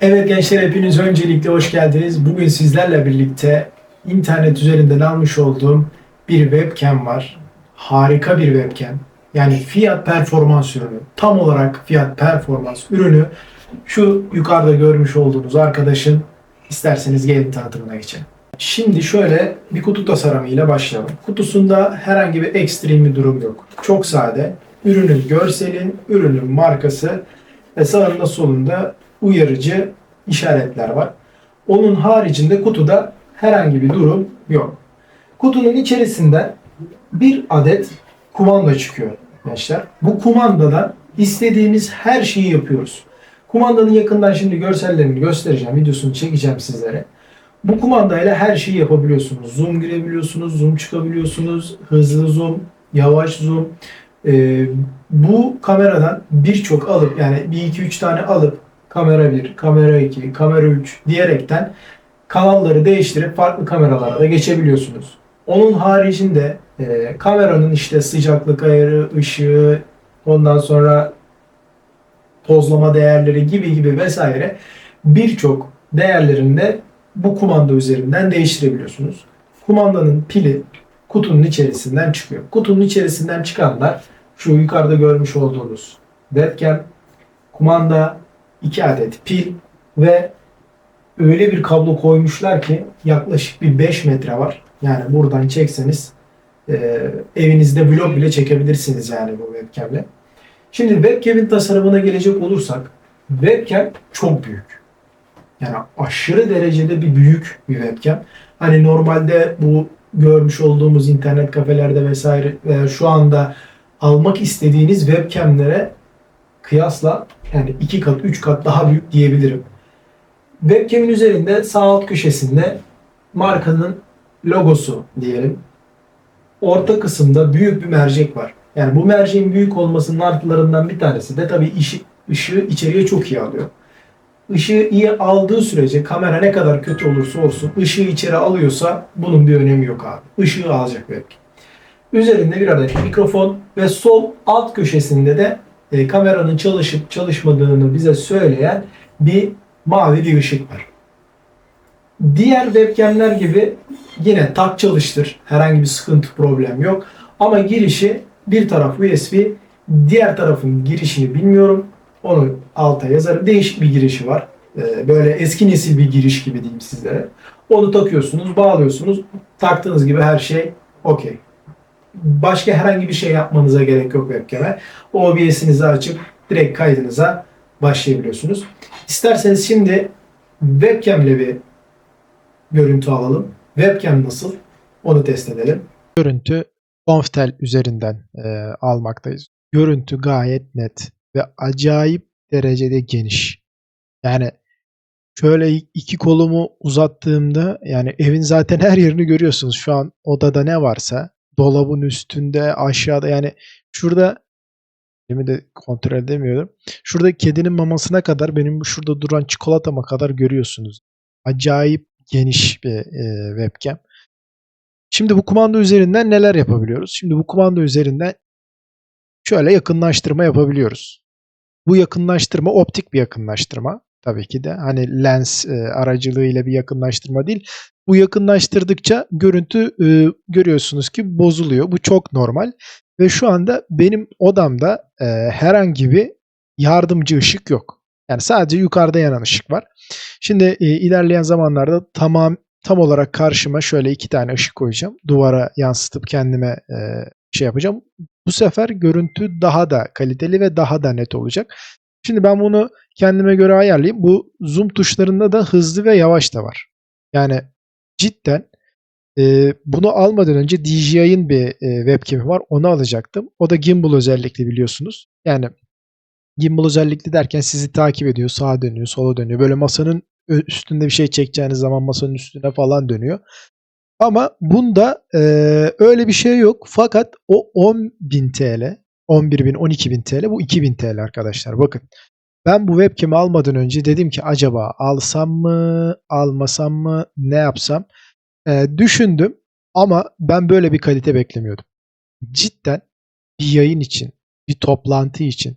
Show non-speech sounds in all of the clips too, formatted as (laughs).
Evet gençler hepiniz öncelikle hoş geldiniz. Bugün sizlerle birlikte internet üzerinden almış olduğum bir webcam var. Harika bir webcam. Yani fiyat performans ürünü. Tam olarak fiyat performans ürünü şu yukarıda görmüş olduğunuz arkadaşın isterseniz gelin tanıtımına geçelim. Şimdi şöyle bir kutu tasarımıyla başlayalım. Kutusunda herhangi bir ekstrem bir durum yok. Çok sade. Ürünün görseli, ürünün markası ve sağında solunda uyarıcı işaretler var. Onun haricinde kutuda herhangi bir durum yok. Kutunun içerisinden bir adet kumanda çıkıyor gençler. Bu kumandadan istediğimiz her şeyi yapıyoruz. Kumandanın yakından şimdi görsellerini göstereceğim, videosunu çekeceğim sizlere. Bu kumandayla her şeyi yapabiliyorsunuz. Zoom girebiliyorsunuz, zoom çıkabiliyorsunuz, hızlı zoom, yavaş zoom. Ee, bu kameradan birçok alıp yani bir iki üç tane alıp kamera 1, kamera 2, kamera 3 diyerekten kanalları değiştirip farklı kameralara da geçebiliyorsunuz. Onun haricinde e, kameranın işte sıcaklık ayarı, ışığı, ondan sonra tozlama değerleri gibi gibi vesaire birçok değerlerinde bu kumanda üzerinden değiştirebiliyorsunuz. Kumandanın pili kutunun içerisinden çıkıyor. Kutunun içerisinden çıkanlar şu yukarıda görmüş olduğunuz webcam, kumanda, 2 adet pil ve öyle bir kablo koymuşlar ki yaklaşık bir 5 metre var. Yani buradan çekseniz e, evinizde vlog bile çekebilirsiniz yani bu webcamle. Şimdi webcam'in tasarımına gelecek olursak webcam çok büyük. Yani aşırı derecede bir büyük bir webcam. Hani normalde bu görmüş olduğumuz internet kafelerde vesaire veya şu anda almak istediğiniz webcamlere kıyasla yani iki kat, üç kat daha büyük diyebilirim. Webcam'in üzerinde sağ alt köşesinde markanın logosu diyelim. Orta kısımda büyük bir mercek var. Yani bu merceğin büyük olmasının artılarından bir tanesi de tabii ışık, ışığı içeriye çok iyi alıyor. Işığı iyi aldığı sürece kamera ne kadar kötü olursa olsun ışığı içeri alıyorsa bunun bir önemi yok abi. Işığı alacak webcam. Üzerinde bir adet mikrofon ve sol alt köşesinde de e, kameranın çalışıp çalışmadığını bize söyleyen bir mavi bir ışık var. Diğer webcamler gibi yine tak çalıştır. Herhangi bir sıkıntı problem yok. Ama girişi bir taraf USB, diğer tarafın girişini bilmiyorum. Onu alta yazarım. Değişik bir girişi var. E, böyle eski nesil bir giriş gibi diyeyim sizlere. Onu takıyorsunuz, bağlıyorsunuz. Taktığınız gibi her şey okey başka herhangi bir şey yapmanıza gerek yok webcam'e. OBS'inizi açıp direkt kaydınıza başlayabiliyorsunuz. İsterseniz şimdi webcam ile bir görüntü alalım. Webcam nasıl? Onu test edelim. Görüntü Conftel üzerinden e, almaktayız. Görüntü gayet net ve acayip derecede geniş. Yani şöyle iki kolumu uzattığımda yani evin zaten her yerini görüyorsunuz. Şu an odada ne varsa dolabın üstünde, aşağıda yani şurada Demi de kontrol edemiyorum. Şurada kedinin mamasına kadar benim şurada duran çikolatama kadar görüyorsunuz. Acayip geniş bir e, webcam. Şimdi bu kumanda üzerinden neler yapabiliyoruz? Şimdi bu kumanda üzerinden şöyle yakınlaştırma yapabiliyoruz. Bu yakınlaştırma optik bir yakınlaştırma tabii ki de. Hani lens e, aracılığıyla bir yakınlaştırma değil. Bu yakınlaştırdıkça görüntü e, görüyorsunuz ki bozuluyor. Bu çok normal. Ve şu anda benim odamda e, herhangi bir yardımcı ışık yok. Yani sadece yukarıda yanan ışık var. Şimdi e, ilerleyen zamanlarda tamam tam olarak karşıma şöyle iki tane ışık koyacağım. Duvara yansıtıp kendime e, şey yapacağım. Bu sefer görüntü daha da kaliteli ve daha da net olacak. Şimdi ben bunu kendime göre ayarlayayım. Bu zoom tuşlarında da hızlı ve yavaş da var. Yani cidden e, bunu almadan önce DJI'ın bir e, webcam'i var. Onu alacaktım. O da gimbal özellikli biliyorsunuz. Yani gimbal özellikli derken sizi takip ediyor. Sağa dönüyor, sola dönüyor. Böyle masanın üstünde bir şey çekeceğiniz zaman masanın üstüne falan dönüyor. Ama bunda e, öyle bir şey yok. Fakat o 10.000 TL, 11.000, 12.000 TL bu 2.000 TL arkadaşlar. Bakın ben bu webcam'i almadan önce dedim ki acaba alsam mı, almasam mı, ne yapsam? Ee, düşündüm ama ben böyle bir kalite beklemiyordum. Cidden bir yayın için, bir toplantı için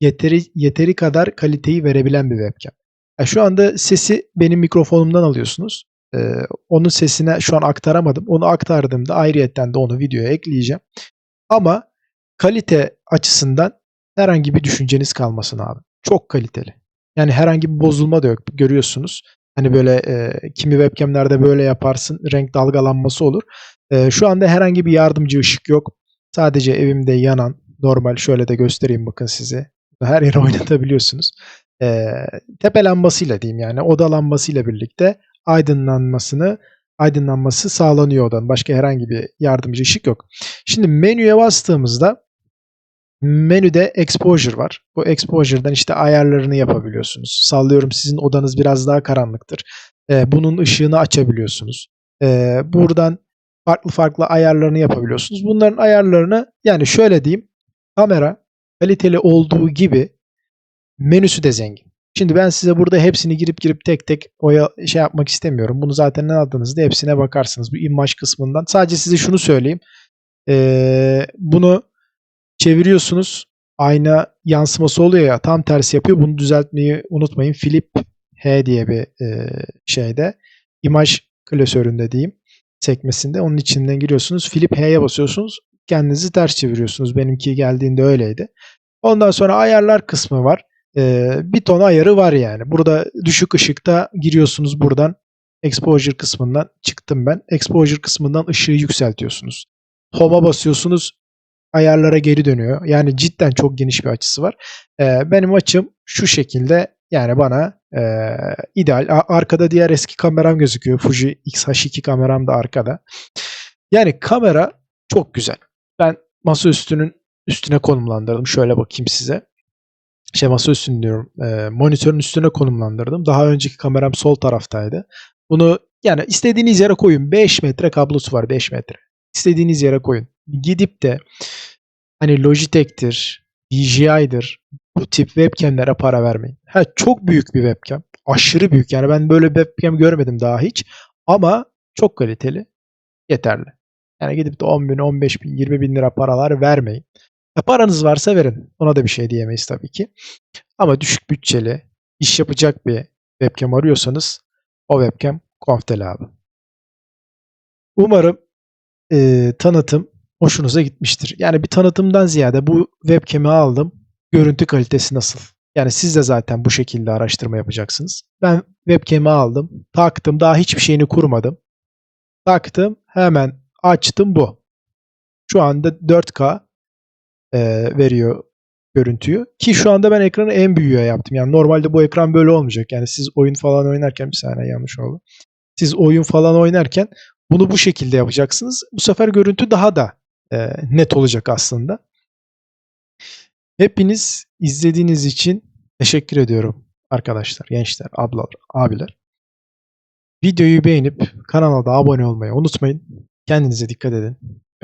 yeteri yeteri kadar kaliteyi verebilen bir webcam. Ya şu anda sesi benim mikrofonumdan alıyorsunuz. Ee, onun sesine şu an aktaramadım. Onu aktardığımda ayrıyetten de onu videoya ekleyeceğim. Ama kalite açısından herhangi bir düşünceniz kalmasın abi. Çok kaliteli. Yani herhangi bir bozulma da yok. Görüyorsunuz. Hani böyle e, kimi webcamlerde böyle yaparsın. Renk dalgalanması olur. E, şu anda herhangi bir yardımcı ışık yok. Sadece evimde yanan normal şöyle de göstereyim bakın size. Her yere (laughs) oynatabiliyorsunuz. E, tepe lambasıyla diyeyim yani oda lambasıyla birlikte aydınlanmasını aydınlanması sağlanıyor odanın. Başka herhangi bir yardımcı ışık yok. Şimdi menüye bastığımızda menüde exposure var. Bu exposure'dan işte ayarlarını yapabiliyorsunuz. Sallıyorum sizin odanız biraz daha karanlıktır. Ee, bunun ışığını açabiliyorsunuz. Ee, buradan farklı farklı ayarlarını yapabiliyorsunuz. Bunların ayarlarını yani şöyle diyeyim. Kamera kaliteli olduğu gibi menüsü de zengin. Şimdi ben size burada hepsini girip girip tek tek oya şey yapmak istemiyorum. Bunu zaten ne aldığınızda hepsine bakarsınız. Bu imaj kısmından. Sadece size şunu söyleyeyim. Ee, bunu çeviriyorsunuz. Ayna yansıması oluyor ya tam tersi yapıyor. Bunu düzeltmeyi unutmayın. Flip H diye bir e, şeyde imaj klasöründe diyeyim sekmesinde onun içinden giriyorsunuz. Flip H'ye basıyorsunuz. Kendinizi ters çeviriyorsunuz. Benimki geldiğinde öyleydi. Ondan sonra ayarlar kısmı var. Ee, bir ton ayarı var yani. Burada düşük ışıkta giriyorsunuz buradan. Exposure kısmından çıktım ben. Exposure kısmından ışığı yükseltiyorsunuz. Home'a basıyorsunuz. Ayarlara geri dönüyor. Yani cidden çok geniş bir açısı var. Ee, benim açım şu şekilde yani bana e, ideal. A- Arkada diğer eski kameram gözüküyor. Fuji X-H2 kameram da arkada. Yani kamera çok güzel. Ben masaüstünün üstüne konumlandırdım. Şöyle bakayım size. Şey masaüstünü diyorum. e, monitörün üstüne konumlandırdım. Daha önceki kameram sol taraftaydı. Bunu yani istediğiniz yere koyun. 5 metre kablosu var 5 metre. İstediğiniz yere koyun. Gidip de hani Logitech'tir, DJI'dir bu tip webcamlere para vermeyin. Ha, çok büyük bir webcam. Aşırı büyük. Yani ben böyle bir webcam görmedim daha hiç. Ama çok kaliteli. Yeterli. Yani gidip de 10 bin, 15 bin, 20 bin lira paralar vermeyin. E, paranız varsa verin. Ona da bir şey diyemeyiz tabii ki. Ama düşük bütçeli, iş yapacak bir webcam arıyorsanız o webcam Conftel abi. Umarım e, tanıtım hoşunuza gitmiştir. Yani bir tanıtımdan ziyade bu webcam'i aldım. Görüntü kalitesi nasıl? Yani siz de zaten bu şekilde araştırma yapacaksınız. Ben webcam'i aldım, taktım, daha hiçbir şeyini kurmadım. Taktım, hemen açtım bu. Şu anda 4K e, veriyor görüntüyü. Ki şu anda ben ekranı en büyüğe yaptım. Yani normalde bu ekran böyle olmayacak. Yani siz oyun falan oynarken bir saniye yanlış oldu. Siz oyun falan oynarken bunu bu şekilde yapacaksınız. Bu sefer görüntü daha da e, net olacak aslında. Hepiniz izlediğiniz için teşekkür ediyorum arkadaşlar, gençler, ablalar, abiler. Videoyu beğenip kanala da abone olmayı unutmayın. Kendinize dikkat edin.